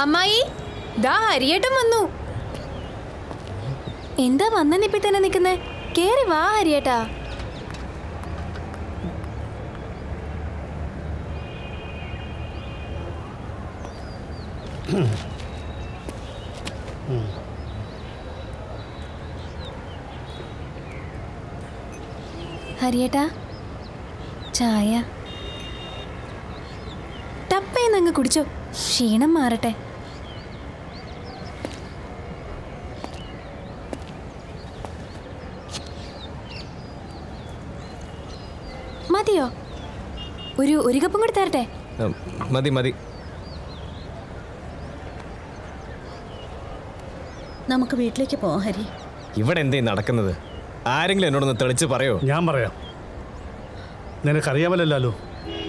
അമ്മായി ദാ ഹരിയേട്ടൻ വന്നു. എന്താ വന്ന നിപ്പി തന്നെ നിക്കുന്നേ കേറി വാ ഹരിയേട്ടാ. ഹരിയേട്ടാ ചായ. ടപ്പേന്നങ്ങ് കുടിച്ചോ. ക്ഷീണം മാറട്ടെ. മതിയോ? ഒരു ഒരു കപ്പും കൂടി തരട്ടെ? മതി മതി. നമുക്ക് വീട്ടിലേക്ക് പോവാം ഹരി. ഇവിടെ എന്തേ നടക്കുന്നത്? ആരെങ്കിലും എന്നോടൊന്ന് തെളിച്ച് പറയോ? ഞാൻ പറയാം. നിനക്കറിയാമല്ലോ ലാലു.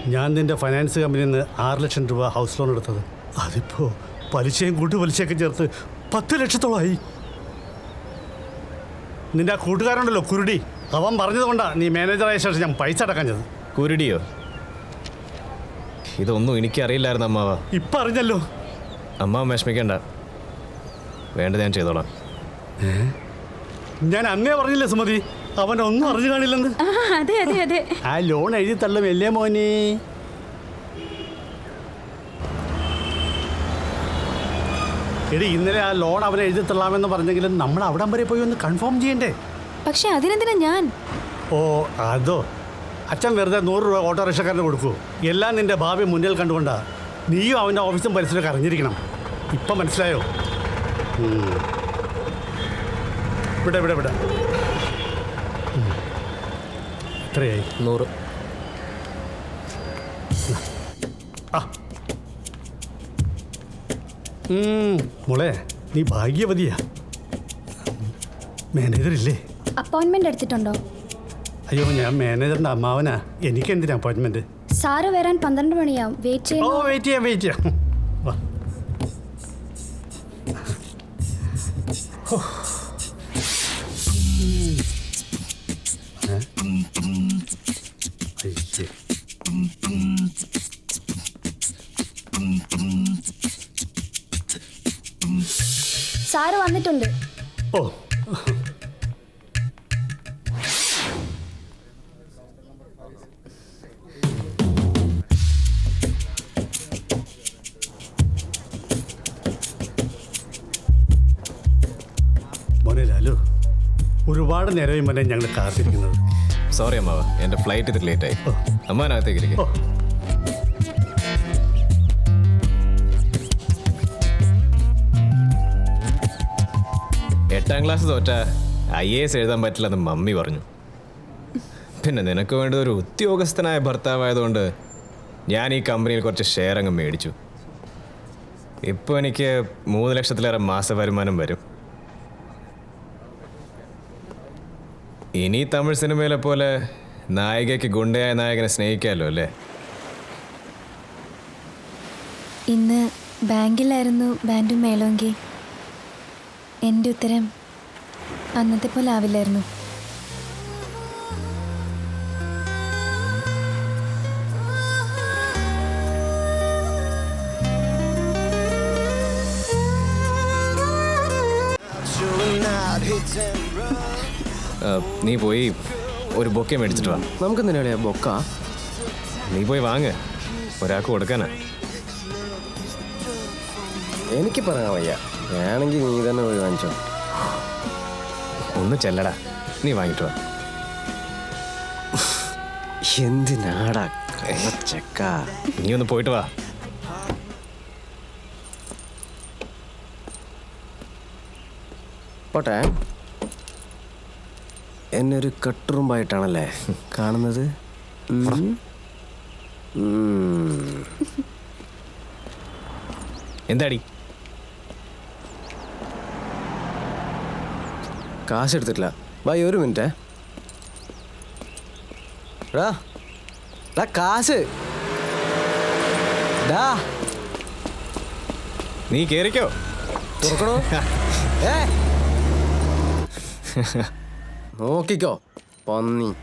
ഞാൻ നിന്റെ ഫൈനാൻസ് കമ്പനിയിൽ നിന്ന് ആറ് ലക്ഷം രൂപ ഹൗസ് ലോൺ എടുത്തത്. അതിപ്പോ പലിശയും കൂട്ടു പലിശയൊക്കെ ചേർത്ത് പത്ത് ലക്ഷത്തോളമായി നിന്റെ ആ കൂട്ടുകാരുണ്ടല്ലോ കുരുടി. അവൻ പറഞ്ഞതുകൊണ്ടാണ് നീ മാനേജറായ ശേഷം ഞാൻ പൈസ അടക്കാഞ്ഞത്. കുരുടിയോ? ഇതൊന്നും എനിക്കറിയില്ലായിരുന്നു അമ്മാവ. ഇപ്പം അറിഞ്ഞല്ലോ. അമ്മാവൻ വിഷമിക്കണ്ട. വേണ്ടത് ഞാൻ ചെയ്തോളാം. ഞാൻ അന്നേ പറഞ്ഞില്ലേ സുമതി അവൻ ഒന്നും അറിഞ്ഞു കാണില്ലെന്ന്. അതെ അതെ അതെ. ആ ലോൺ എഴുതി തള്ളും അല്ലേ മോനെ? എടി ഇന്നലെ ആ ലോൺ അവൻ എഴുതി തള്ളാമെന്ന് പറഞ്ഞെങ്കിലും നമ്മൾ അവിടം വരെ പോയി ഒന്ന് കൺഫേം ചെയ്യണ്ടേ? പക്ഷെ അതിനെന്തിനാ ഞാൻ? ഓ അതോ. അച്ഛൻ വെറുതെ നൂറ് രൂപ ഓട്ടോറിക്ഷക്കാരന് കൊടുക്കൂ. എല്ലാം നിന്റെ ഭാവി മുന്നിൽ കണ്ടുകൊണ്ടാ. നീയും അവന്റെ ഓഫീസും പരിസരമൊക്കെ അറിഞ്ഞിരിക്കണം. ഇപ്പം മനസ്സിലായോ. ഇവിടെ ഇവിടെ ഇവിടെ. എത്രയായി? നൂറ്. ആ. മോളെ നീ ഭാഗ്യവതിയാ. മാനേജർ ഇല്ലേ അപ്പോയിന്റ്മെന്റ് എടുത്തിട്ടുണ്ടോ? അയ്യോ ഞാൻ മാനേജറിന്റെ അമ്മാവനാ. എനിക്ക് എന്തിനാ അപ്പോയിന്റ്മെന്റ്? സാറ് വരാൻ പന്ത്രണ്ട് മണിയാവും. വെയിറ്റ് ചെയ്യാം വെയിറ്റ് ചെയ്യാം വെയിറ്റ് ചെയ്യാം. വന്നിട്ടുണ്ട്. ഓ. മോനെ ലാലു ഒരുപാട് നേരമായി മോനെ ഞങ്ങൾ കാത്തിരിക്കുന്നത്. സോറി അമ്മാവ എന്റെ ഫ്ലൈറ്റ് ഇത് ലേറ്റായി ആയി. അമ്മാനകത്തേക്ക് ഇരിക്കും. എട്ടാം ക്ലാസ് തോറ്റ. ഐ എ എസ് എഴുതാൻ പറ്റില്ലെന്ന് മമ്മി പറഞ്ഞു. പിന്നെ നിനക്ക് വേണ്ടത് ഒരു ഉദ്യോഗസ്ഥനായ ഭർത്താവായതുകൊണ്ട് ഞാൻ ഈ കമ്പനിയിൽ കുറച്ച് ഷെയർ അങ്ങ് മേടിച്ചു. ഇപ്പോൾ എനിക്ക് മൂന്ന് ലക്ഷത്തിലേറെ മാസ വരുമാനം വരും. ഇനി തമിഴ് സിനിമയിലെ പോലെ നായികയ്ക്ക് ഗുണ്ടയായ നായകനെ സ്നേഹിക്കാമല്ലോ അല്ലേ? ഇന്ന് ബാങ്കിലായിരുന്നു ബാൻഡും മേലോങ്കി എന്റെ ഉത്തരം അന്നത്തെ പോലെ ആവില്ലായിരുന്നു. നീ പോയി ഒരു ബൊക്കെ മേടിച്ചിട്ട് വാ. നമുക്ക് എന്തിനാ ബൊക്ക? നീ പോയി വാങ്ങ്. ഒരാൾക്ക് കൊടുക്കാനാ. എനിക്ക് പറയാൻ വയ്യ. വേണമെങ്കിൽ നീ തന്നെ പോയി വാങ്ങിച്ചോ. ഒന്ന് ചെല്ലടാ. നീ വാങ്ങിട്ട് വാ. എന്തിനാടാ ചെക്ക നീ ഒന്ന് പോയിട്ട് വാ. പോട്ടെ. എന്നെ ഒരു കട്ടുറുമ്പായിട്ടാണല്ലേ കാണുന്നത്. എന്താടി? കാശ് എടുത്തിട്ടില്ല ബൈ ഒരു മിനിറ്റ്. കാശ്. ഡാ. നീ കേറിക്കോ. തുറക്കണോ? ഏ? നോക്കിക്കോ. പന്നി.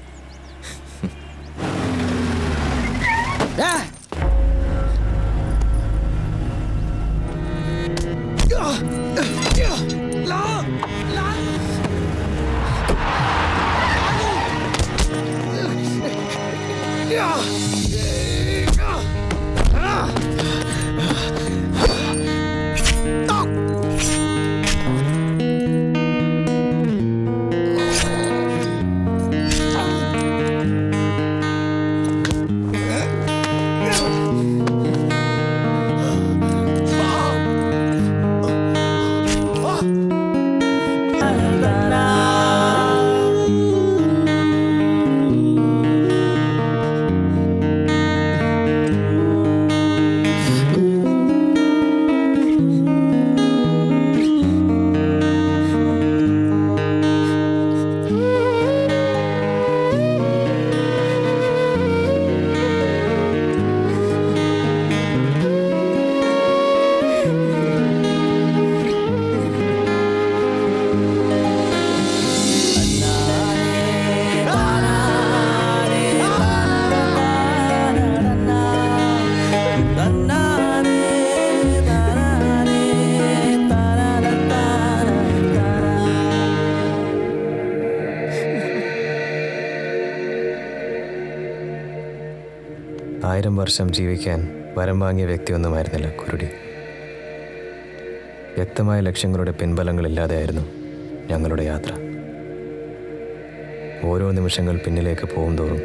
ആയിരം വർഷം ജീവിക്കാൻ വരം വാങ്ങിയ വ്യക്തിയൊന്നുമായിരുന്നില്ല കുരുടി. വ്യക്തമായ ലക്ഷ്യങ്ങളുടെ പിൻബലങ്ങളില്ലാതെയായിരുന്നു ഞങ്ങളുടെ യാത്ര. ഓരോ നിമിഷങ്ങൾ പിന്നിലേക്ക് പോകും തോറും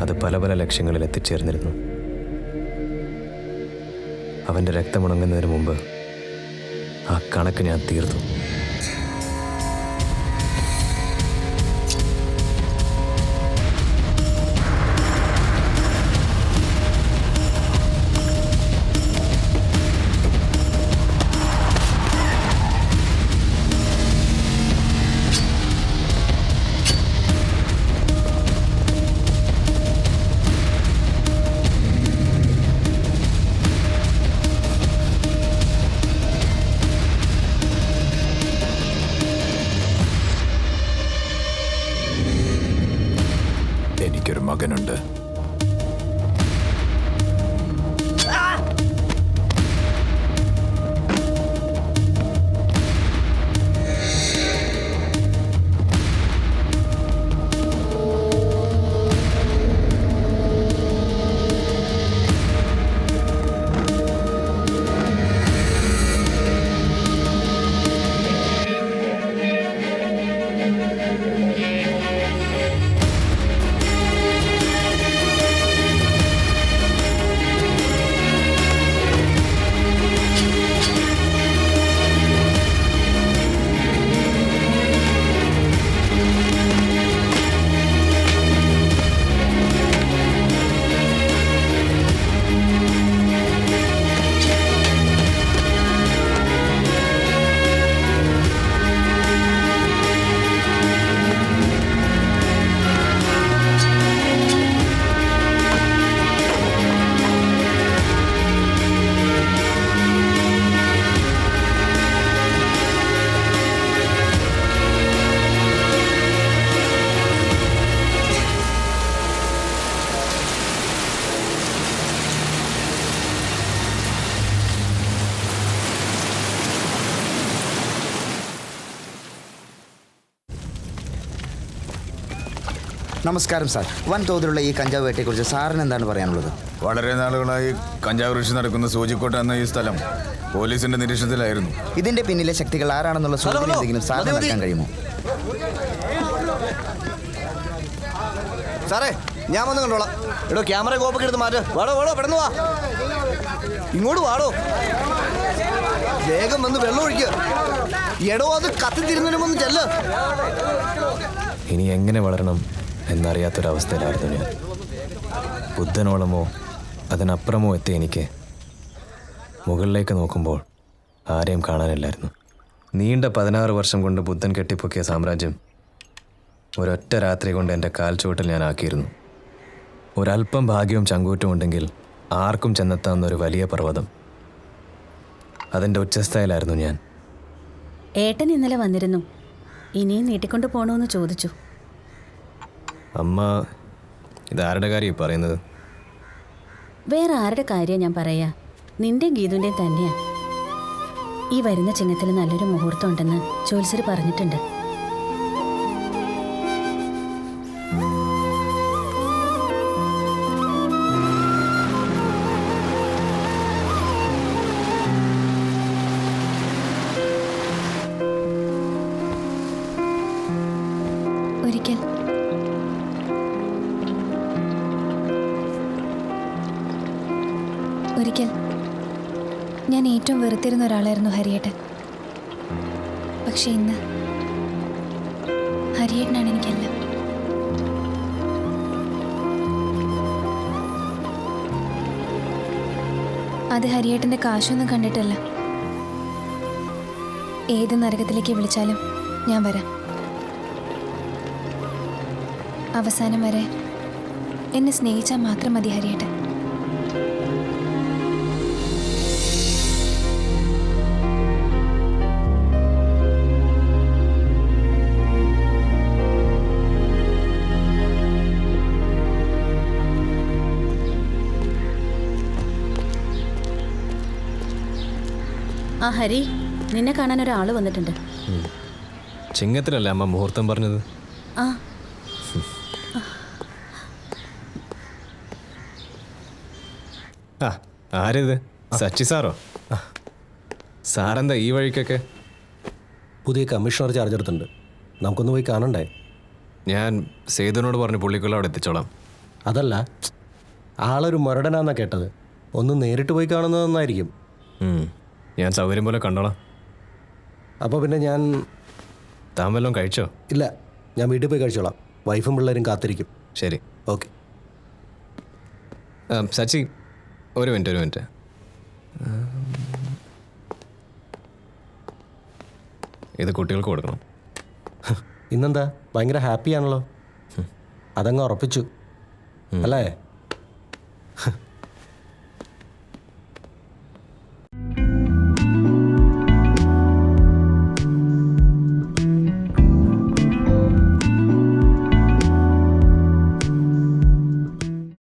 അത് പല പല ലക്ഷ്യങ്ങളിൽ എത്തിച്ചേർന്നിരുന്നു. അവന്റെ രക്തമുണങ്ങുന്നതിന് മുമ്പ് ആ കണക്ക് ഞാൻ തീർത്തു. എനിക്കൊരു മകനുണ്ട്. നമസ്കാരം സാർ. വൻതോതിലുള്ള ഈ കഞ്ചാവ് വേട്ടയെക്കുറിച്ച് സാറിന് എന്താണ് പറയാനുള്ളത്? വളരെ നാളുകളായി കഞ്ചാവ് കൃഷി നടക്കുന്ന സൂചിക്കോട്ട എന്ന ഈ സ്ഥലം പോലീസിന്റെ നിരീക്ഷണത്തിലായിരുന്നു. ഇതിന്റെ പിന്നിലെ ശക്തികൾ ആരാണെന്നുള്ള സൂചന എന്തെങ്കിലും സാറിന് നൽകാൻ കഴിയുമോ? സാറേ ഞാൻ വന്ന് കണ്ടോളാം. എടോ ക്യാമറ കോപ്പൊക്കെ എടുത്ത് മാറ്റ്. വാടോ വാടോ പെടന്ന് വാ. ഇങ്ങോട്ട് വാടോ. വേഗം വന്ന് വെള്ളം ഒഴിക്കുക എടോ അത് കത്തിത്തിരുന്നതിന് ഒന്ന് ചെല്ല്. ഇനി എങ്ങനെ വളരണം? എന്നറിയാത്തൊരവസ്ഥയിലായിരുന്നു ഞാൻ. ബുദ്ധനോളമോ അതിനപ്പുറമോ എത്തി എനിക്ക് മുകളിലേക്ക് നോക്കുമ്പോൾ ആരെയും കാണാനില്ലായിരുന്നു. നീണ്ട പതിനാറ് വർഷം കൊണ്ട് ബുദ്ധൻ കെട്ടിപ്പൊക്കിയ സാമ്രാജ്യം ഒരൊറ്റ രാത്രി കൊണ്ട് എന്റെ കാൽച്ചുവട്ടിൽ ഞാൻ ആക്കിയിരുന്നു. ഒരല്പം ഭാഗ്യവും ചങ്കൂറ്റും ഉണ്ടെങ്കിൽ ആർക്കും ചെന്നെത്താവുന്ന ഒരു വലിയ പർവതം. അതിന്റെ ഉച്ചസ്ഥയിലായിരുന്നു ഞാൻ. ഏട്ടൻ ഇന്നലെ വന്നിരുന്നു. ഇനിയും നീട്ടിക്കൊണ്ട് പോകണമെന്ന് ചോദിച്ചു. അമ്മ ഇതാരുടെ കാര്യം പറയുന്നത്? വേറെ ആരുടെ കാര്യം ഞാൻ പറയാ? നിന്റെ ഗീതുവിന്റെയും തന്നെയാ. ഈ വരുന്ന ചിങ്ങത്തിൽ നല്ലൊരു മുഹൂർത്തം ഉണ്ടെന്ന് ജോത്സര് പറഞ്ഞിട്ടുണ്ട്. ഞാൻ ഏറ്റവും വെറുത്തിരുന്ന ഒരാളായിരുന്നു ഹരിയേട്ടൻ. പക്ഷെ ഇന്ന് ഹരിയേട്ടനാണ് എനിക്കെല്ലാം. അത് ഹരിയേട്ടന്റെ കാശൊന്നും കണ്ടിട്ടല്ല. ഏത് നരകത്തിലേക്ക് വിളിച്ചാലും ഞാൻ വരാം. അവസാനം വരെ എന്നെ സ്നേഹിച്ചാൽ മാത്രം മതി ഹരിയേട്ടൻ. ആ ഹരി നിന്നെ കാണാൻ ഒരാൾ വന്നിട്ടുണ്ട്. ചിങ്ങത്തിലല്ലേ അമ്മ മുഹൂർത്തം പറഞ്ഞത്? ആ. ആ ആരിത്? സച്ചി സാറോ? ആ. സാറെന്താ ഈ വഴിക്കൊക്കെ? പുതിയ കമ്മീഷണർ ചാർജ് എടുത്തിട്ടുണ്ട്. നമുക്കൊന്ന് പോയി കാണണ്ടേ? ഞാൻ സേതുവിനോട് പറഞ്ഞു പുള്ളിക്കുള്ള അവിടെ എത്തിച്ചോളാം. അതല്ല ആളൊരു മരടനാന്നാ കേട്ടത്. ഒന്ന് നേരിട്ട് പോയി കാണുന്നത് നന്നായിരിക്കും. ഉം. ഞാൻ സൗകര്യം പോലെ കണ്ടോളാം. അപ്പോൾ പിന്നെ ഞാൻ താൻ വല്ലതും കഴിച്ചോ? ഇല്ല ഞാൻ വീട്ടിൽ പോയി കഴിച്ചോളാം. വൈഫും പിള്ളേരും കാത്തിരിക്കും. ശരി. ഓക്കെ. സച്ചി ഒരു മിനിറ്റ് ഒരു മിനിറ്റ്. ഇത് കുട്ടികൾക്ക് കൊടുക്കണം. ഇന്നെന്താ? ഭയങ്കര ഹാപ്പിയാണല്ലോ. അതങ്ങ് ഉറപ്പിച്ചു. അല്ലേ?